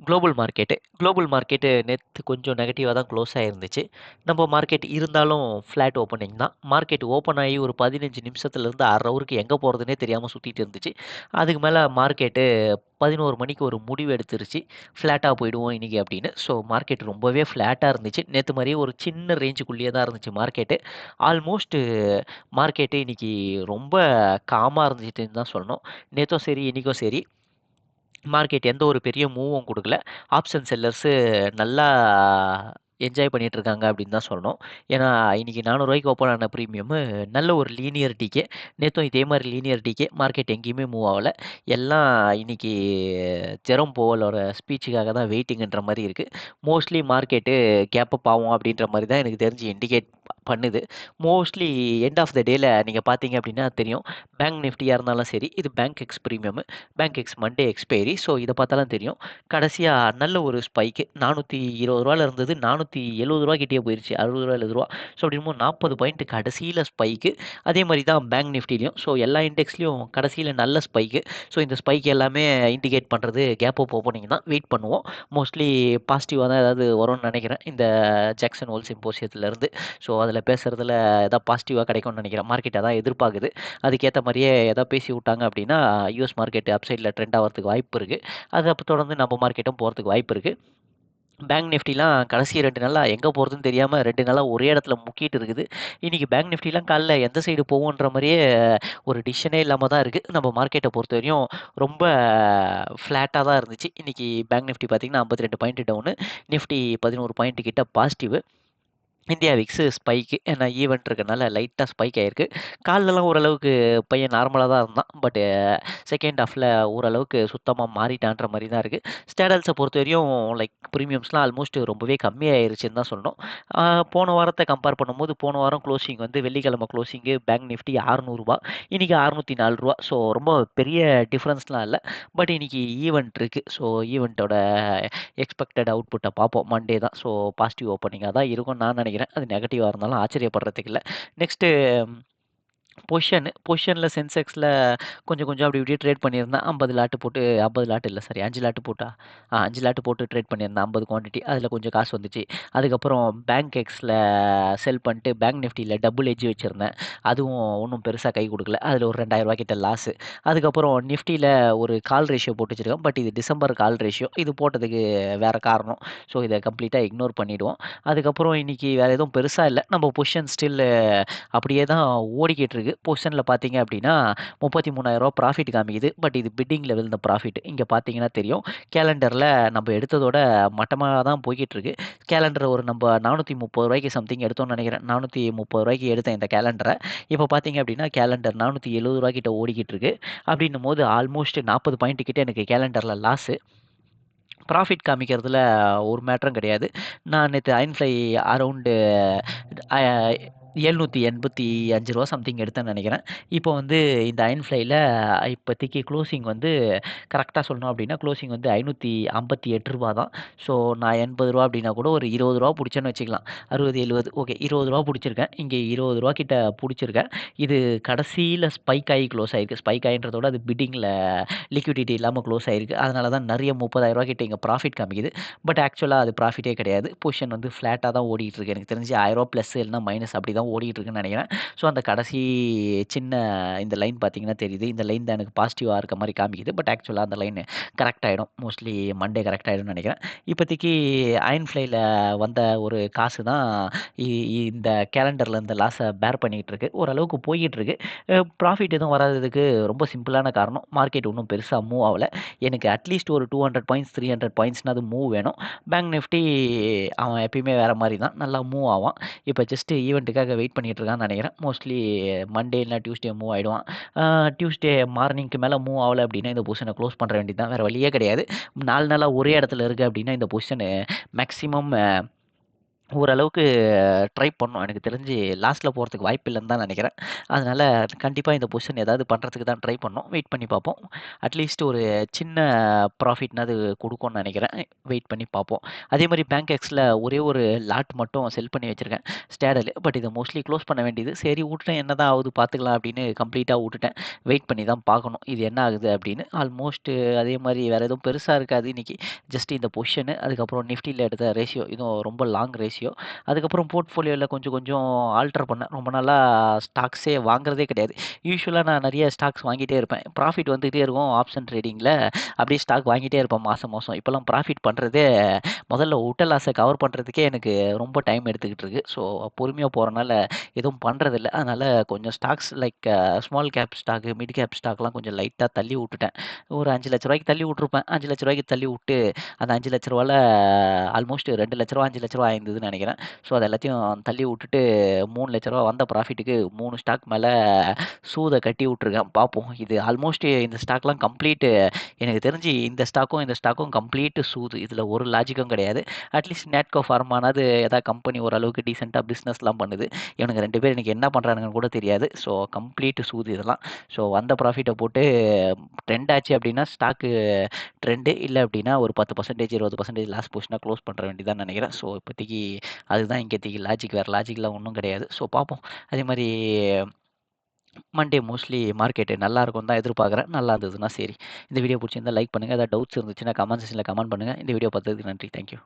global market. Global market நேற்று கொஞ்சம் நெகட்டிவாக தான் க்ளோஸ் ஆகிருந்துச்சு நம்ம மார்க்கெட் இருந்தாலும் ஃப்ளாட் ஓப்பனிங் தான். மார்க்கெட் ஓப்பன் ஆகி ஒரு 15 நிமிஷத்துலேருந்து அரை ஹவருக்கு எங்கே போகிறதுனே தெரியாமல் சுற்றிட்டு இருந்துச்சு. அதுக்கு மேலே மார்க்கெட்டு 11 மணிக்கு ஒரு முடிவு எடுத்துருச்சு. ஃப்ளாட்டாக போயிடுவோம் இன்றைக்கி அப்படின்னு. ஸோ மார்க்கெட் ரொம்பவே ஃப்ளாட்டாக இருந்துச்சு. நேற்று மாதிரியே ஒரு சின்ன ரேஞ்சுக்குள்ளேயே தான் இருந்துச்சு மார்க்கெட்டு. ஆல்மோஸ்ட் மார்க்கெட்டு இன்னைக்கு ரொம்ப காமாக இருந்துச்சுன்னு தான் சொல்லணும். நேற்றும் சரி, இன்றைக்கும் சரி மார்க்கெட் எந்த ஒரு பெரிய மூவும் கொடுக்கல. ஆப்ஷன் செல்லர்ஸு நல்லா என்ஜாய் பண்ணிட்டு இருக்காங்க அப்படின்னு தான் சொல்லணும். ஏன்னா, இன்னைக்கு நானூறுரூவாய்க்கு ஓப்பன் ஆன ப்ரீமியமு நல்ல ஒரு லீனியரிட்டிக்கு நேற்றும் இதே மாரி லீனியரிட்டிக்கு மார்க்கெட் எங்கேயுமே மூவ் ஆகலை எல்லாம் இன்னைக்கு ஜெரம் போவலோட ஸ்பீச்சுக்காக தான் வெயிட்டிங்கன்ற மாதிரி இருக்குது மோஸ்ட்லி மார்க்கெட்டு கேப் அப் அப்படின்ற மாதிரி தான் எனக்கு தெரிஞ்சு இண்டிகேட் பண்ணுது. மோஸ்ட்லி எண்ட் ஆஃப் த டேல நீங்கள் பார்த்தீங்க அப்படின்னா தெரியும். பேங்க் நிஃப்டியாக இருந்தாலும் சரி, இது bank ex premium bank ex Monday expiry. So இதை பார்த்தாலும் தெரியும். கடைசியாக நல்ல ஒரு ஸ்பைக்கு நானூற்றி இருபது 420ல இருந்தது நானூற்றி நூற்றி எழுபது ரூபா கிட்டே போயிடுச்சு அறுபது ரூபா எழுபது ரூபா ஸோ அப்படின்போது நாற்பது பாயிண்ட் கடைசியில் ஸ்பைக்கு. அதே மாதிரி தான் பேங்க் நிஃப்டிலையும் ஸோ எல்லா இண்டெக்ஸ்லையும் கடைசியில் நல்ல ஸ்பைக்கு. ஸோ இந்த ஸ்பைக் எல்லாமே இண்டிகேட் பண்ணுறது கேப் அப் ஓப்பனிங் தான். வெயிட் பண்ணுவோம். மோஸ்ட்லி பாசிட்டிவாக தான் ஏதாவது வரும்னு நினைக்கிறேன் இந்த ஜாக்சன் ஹோல் சிம்போசியத்துலேருந்து ஸோ அதில் பேசுகிறதுல எதாவது பாசிட்டிவாக கிடைக்கும்னு நினைக்கிறேன் மார்க்கெட் அதான் எதிர்பார்க்குது. அதுக்கேற்ற மாதிரியே எதாவது பேசி விட்டாங்க அப்படின்னா, யூஎஸ் மார்க்கெட் அப்சைடில் ட்ரெண்ட் ஆகிறதுக்கு வாய்ப்பு இருக்குது அது அப்போ தொடர்ந்து நம்ம மார்க்கெட்டும் போகிறதுக்கு வாய்ப்பு இருக்குது பேங்க் நிஃப்டிலாம் கடைசி ரெண்டு நாளாக எங்கே போகிறதுன்னு தெரியாமல் ரெண்டு நாளாக ஒரே இடத்துல முக்கிட்டு இருக்குது. இன்றைக்கி பேங்க் நிஃப்டிலாம் காலைல எந்த சைடு போகுன்ற மாதிரியே ஒரு டிசிஷனே இல்லாமல் தான் இருக்குது நம்ம மார்க்கெட்ட பொறுத்தவரையும் ரொம்ப ஃப்ளாட்டாக தான் இருந்துச்சு. இன்றைக்கி பேங்க் நிஃப்டி பார்த்தீங்கன்னா 52 பாயிண்ட் டவுனு. நிஃப்டி 11 பாயிண்ட் கிட்ட பாசிட்டிவ் இந்தியா விக்ஸு ஸ்பைக்கு. ஏன்னா ஈவெண்ட் இருக்கனால லைட்டாக ஸ்பைக் ஆகிருக்கு கால்லலாம் ஓரளவுக்கு பையன் நார்மலாக தான் இருந்தான். பட் செகண்ட் ஹாஃப்ல ஓரளவுக்கு சுத்தமாக மாறிட்டான்ற மாதிரி தான் இருக்குது ஸ்டேடல்ஸை பொறுத்த வரையும் லைக் ப்ரீமியம்ஸ்லாம் ஆல்மோஸ்ட் ரொம்பவே கம்மியாயிருச்சுன்னு தான் சொன்னோம் போன வாரத்தை கம்பேர் பண்ணும்போது போன வாரம் க்ளோசிங் வந்து வெள்ளிக்கிழமை க்ளோசிங்கு பேங்க் நிஃப்டி ரூ. 600 இன்னைக்கு ரூ. 604 ஸோ ரொம்ப பெரிய டிஃப்ரென்ஸ்லாம் இல்லை பட் இன்றைக்கி ஈவெண்ட் இருக்குது ஸோ ஈவெண்ட்டோட எக்ஸ்பெக்டட் அவுட்புட்டை பார்ப்போம். மண்டே தான். ஸோ பாசிட்டிவ் ஓப்பனிங்காக தான் இருக்கும் நான் நினைக்கிறேன் அது நெகட்டிவாக இருந்தாலும் ஆச்சரியப்படுறதுக்கு இல்லை. நெக்ஸ்ட்டு பொஷன் பொஷனில் சென்செக்ஸில் கொஞ்சம் கொஞ்சம் அப்படி இப்படி ட்ரேட் பண்ணியிருந்தேன். ஐம்பது லாட்டு போட்டு 50 லாட் இல்ல சாரி 5 லாட் போட்டா? ஆ 5 லாட் போட்டு ட்ரேட் பண்ணியிருந்தேன் 50 குவான்டிட்டி. அதில் கொஞ்சம் காசு வந்துச்சு. அதுக்கப்புறம் பேங்க் எக்ஸில் செல் பண்ணிட்டு பேங்க் நிஃப்டியில் டபுள் எஜ்ஜி வச்சிருந்தேன். அதுவும் ஒன்றும் பெருசாக கை கொடுக்கல அதில் ஒரு ரெண்டாயிரரூவா கிட்ட லாஸு. அதுக்கப்புறம் நிஃப்டியில் ஒரு கால் ரேஷியோ போட்டு வச்சுருக்கேன் பட் இது டிசம்பர் கால் ரேஷியோ. இது போட்டதுக்கு வேறு காரணம். ஸோ இதை கம்ப்ளீட்டாக இக்னோர் பண்ணிவிடுவோம் அதுக்கப்புறம் இன்னைக்கு வேறு எதுவும் பெருசாக இல்லை நம்ம பொஷன் ஸ்டில் அப்படியே தான் ஓடிக்கிட்டு இருக்கு. பொசிஷன்ல பார்த்தீங்க அப்படின்னா முப்பத்தி 33,000 ப்ராஃபிட் காமிக்குது. பட் இது பிட்டிங்ல விழுந்த ப்ராஃபிட். இங்கே பார்த்தீங்கன்னா தெரியும். கேலண்டரில் நம்ம எடுத்ததோட மட்டமாக தான் போய்கிட்டு இருக்கு. கேலண்டர் ஒரு நம்ப ரூ. 430க்கு சம்திங் எடுத்தோம்னு நெனைக்கிறேன். ரூ. 430க்கு எடுத்தேன் இந்த கேலண்டரை இப்போ பார்த்தீங்க அப்படின்னா கேலண்டர் நானூற்றி எழுபது ரூபாய்க்கிட்ட ஓடிக்கிட்டு இருக்கு. அப்படின்னும் போது ஆல்மோஸ்ட் 40 பாயிண்ட் கிட்டே எனக்கு கேலண்டரில் லாஸு. ப்ராஃபிட் காமிக்கிறதுல ஒரு மேட்டரும் கிடையாது. நான் நேற்று அயன்ஃப்ளை அரவுண்டு எழுநூற்றி எண்பத்தி அஞ்சு ரூபா சம்திங் எடுத்தேன்னு நினைக்கிறேன் இப்போ வந்து இந்த அயன்ஃப்ளைல இப்போதைக்கு க்ளோசிங் வந்து கரெக்டாக சொல்லணும் அப்படின்னா குளோசிங் வந்து ஐநூற்றி ஐம்பத்தி எட்டு ரூபா தான். ஸோ நான் எண்பது ரூபா அப்படின்னா கூட ஒரு இருபது ரூபா பிடிச்சேன்னு வச்சுக்கலாம். 60, 70 ஓகே இருபது ரூபா பிடிச்சிருக்கேன் இங்கே இருபது ரூபா கிட்ட பிடிச்சிருக்கேன் இது கடைசியில் ஸ்பைக் ஆகி க்ளோஸ் ஆயிருக்கு. ஸ்பைக் ஆகின்றதோட விட அது பிட்டிங்கில் லிக்விடிட்டி இல்லாமல் க்ளோஸ் ஆயிருக்கு. அதனால தான் நிறைய ரூ. 30,000 கிட்ட இங்கே ப்ராஃபிட் காமிக்குது. பட் ஆக்சுவலாக அது ப்ராஃபிட்டே கிடையாது. பொசிஷன் வந்து ஃப்ளாட்டாக தான் ஓடிட்டு இருக்கு. எனக்கு தெரிஞ்சு ரூ. 1000 பிளஸ் மைனஸ் அப்படி தான் தான் ஓடிட்டுருக்குன்னு நினைக்கிறேன் ஸோ அந்த கடைசி சின்ன இந்த லைன் பார்த்தீங்கன்னா தெரியுது. இந்த லைன் தான் எனக்கு பாசிட்டிவாக இருக்க மாதிரி காமிக்குது. பட் ஆக்சுவலாக அந்த லைன் கரெக்ட் ஆகிடும் மோஸ்ட்லி மண்டே கரெக்ட் ஆகிடும்னு நினைக்கிறேன் இப்போதைக்கு அயன்ஃப்ளைல வந்த ஒரு காசு தான் இ இந்த கேலண்டரில் இந்த லாஸை பேர் பண்ணிட்டு இருக்கு. ஓரளவுக்கு போய்க்கிட்டு இருக்கு. ப்ராஃபிட் எதுவும் வராததுக்கு ரொம்ப சிம்பிளான காரணம். மார்க்கெட் ஒன்றும் பெருசாக மூவ் ஆகலை எனக்கு அட்லீஸ்ட் ஒரு 200 பாயிண்ட்ஸ் த்ரீ ஹண்ட்ரட் 300 பாயிண்ட்ஸ்னாவது மூவ் வேணும். பேங்க் நிஃப்டி அவன் எப்பயுமே வேறு மாதிரி தான். நல்லா மூவ் ஆவான். இப்போ ஜஸ்ட் ஈவெண்ட்டுக்காக வெயிட் பண்ணிகிட்டு இருக்கான்னு நினைக்கிறேன் மோஸ்ட்லி மண்டே இல்லை டியூஸ்டே மூவ் ஆகிடுவான் டியூஸ்டே மார்னிங்க்கு மேலே மூவ் ஆகலை அப்படின்னா இந்த பொசிஷனை க்ளோஸ் பண்ணுற வேண்டியது தான். வேறு வழியே கிடையாது. நாலு நாளாக ஒரே இடத்துல இருக்குது அப்படின்னா இந்த பொசிஷனு மேக்ஸிமம் ஓரளவுக்கு ட்ரை பண்ணோம். எனக்கு தெரிஞ்சு லாஸ்ட்டில் போகிறதுக்கு வாய்ப்பு இல்லைன்னு தான் நினைக்கிறேன் அதனால கண்டிப்பாக இந்த பொசிஷன் ஏதாவது பண்ணுறதுக்கு தான் ட்ரை பண்ணோம். வெயிட் பண்ணி பார்ப்போம். அட்லீஸ்ட் ஒரு சின்ன ப்ராஃபிட்னாவது கொடுக்கும்னு நினைக்கிறேன் வெயிட் பண்ணி பார்ப்போம். அதே மாதிரி பேங்க் எக்ஸில் ஒரே ஒரு லாட் மட்டும் செல் பண்ணி வச்சுருக்கேன் ஸ்டேடல். பட் இதை மோஸ்ட்லி க்ளோஸ் பண்ண வேண்டியது. சரி விட்டுட்டேன் என்ன தான் ஆகுது பார்த்துக்கலாம் அப்படின்னு கம்ப்ளீட்டாக விட்டுட்டேன் வெயிட் பண்ணி தான் பார்க்கணும். இது என்ன ஆகுது அப்படின்னு. ஆல்மோஸ்ட் அதே மாதிரி வேறு எதுவும் பெருசாக இருக்காது இன்றைக்கி ஜஸ்ட் இந்த பொசிஷனு அதுக்கப்புறம் நிஃப்டியில் எடுத்த ரேஷியோ இதுவும் ரொம்ப லாங் ரேஷியோ. அதுக்கப்புறம் போர்ட்ஃபோலியோவில் கொஞ்சம் கொஞ்சம் ஆல்டர் பண்ணேன். ரொம்ப நாளாக ஸ்டாக்ஸே வாங்குறதே கிடையாது. யூஸ்வலாக நான் நிறைய ஸ்டாக்ஸ் வாங்கிட்டே இருப்பேன். ப்ராஃபிட் வந்துகிட்டே இருக்கும் ஆப்ஷன் ட்ரேடிங்கில் அப்படியே ஸ்டாக் வாங்கிட்டே இருப்பேன் மாதம் மாதம் இப்போல்லாம் ப்ராஃபிட் பண்ணுறதே முதல்ல உட்ட லாஸை கவர் பண்ணுறதுக்கே எனக்கு ரொம்ப டைம் எடுத்துக்கிட்டு இருக்கு. ஸோ பொறுமையாக போகிறனால எதுவும் பண்ணுறதில்ல அதனால் கொஞ்சம் stocks like small cap stock, mid cap ஸ்டாக்லாம் கொஞ்சம் லைட்டாக தள்ளி விட்டுட்டேன் ஒரு அஞ்சு லட்ச ரூபாய்க்கு தள்ளி விட்ருப்பேன் அஞ்சு லட்ச ரூபாய்க்கு தள்ளி விட்டு அந்த அஞ்சு லட்ச ரூபாவில் ஆல்மோஸ்ட் ரெண்டு லட்ச ரூபா அஞ்சு லட்ச ரூபா ஆயிருந்ததுன்னு நினைக்கிறேன் ஸோ அது எல்லாத்தையும் தள்ளி விட்டுட்டு மூணு லட்ச ரூபா வந்த ப்ராஃபிட்டுக்கு மூணு ஸ்டாக் மேலே சூதை கட்டி விட்ருக்கேன் பார்ப்போம். இது ஆல்மோஸ்ட் இந்த ஸ்டாக்லாம் கம்ப்ளீட்டு எனக்கு தெரிஞ்சு இந்த ஸ்டாக்கும், இந்த ஸ்டாக்கும் கம்ப்ளீட்டு சூது. இதில் ஒரு லாஜிக்கும் கிடையாது. அட்லீஸ்ட் நேட்கோ ஃபார்மானது ஏதாவது கம்பெனி ஓரளவுக்கு டீசெண்டாக பிஸ்னஸ்லாம் பண்ணுது. இவனுக்கு ரெண்டு பேரும் எனக்கு என்ன பண்ணுறாங்கன்னு கூட தெரியாது. ஸோ கம்ப்ளீட்டு சூது இதெல்லாம். ஸோ வந்த ப்ராஃபிட்டை போட்டு ட்ரெண்ட் ஆச்சு அப்படின்னா ஸ்டாக்கு ட்ரெண்டு இல்லை அப்படின்னா ஒரு 10% 20% லாஸ் போச்சுன்னா க்ளோஸ் பண்ணுற வேண்டியதான் நினைக்கிறேன் ஸோ இப்போதைக்கு அதுதான் இங்கத்தைக்கு லாஜிக். வேற லாஜிக்லாம் ஒன்றும் கிடையாது. ஸோ பார்ப்போம். அதே மாதிரி மண்டே மோஸ்ட்லி மார்க்கெட் நல்லா இருக்கும் தான் எதிர்பார்க்குறேன். நல்லா இருந்ததுன்னா சரி. இந்த வீடியோ பிடிச்சிருந்தா லைக் பண்ணுங்க. ஏதாவது டவுட்ஸ் இருந்துச்சுன்னா கமெண்ட் செக்ஷனில் கமெண்ட் பண்ணுங்க. இந்த வீடியோ பார்த்ததுக்கு நன்றி. Thank you.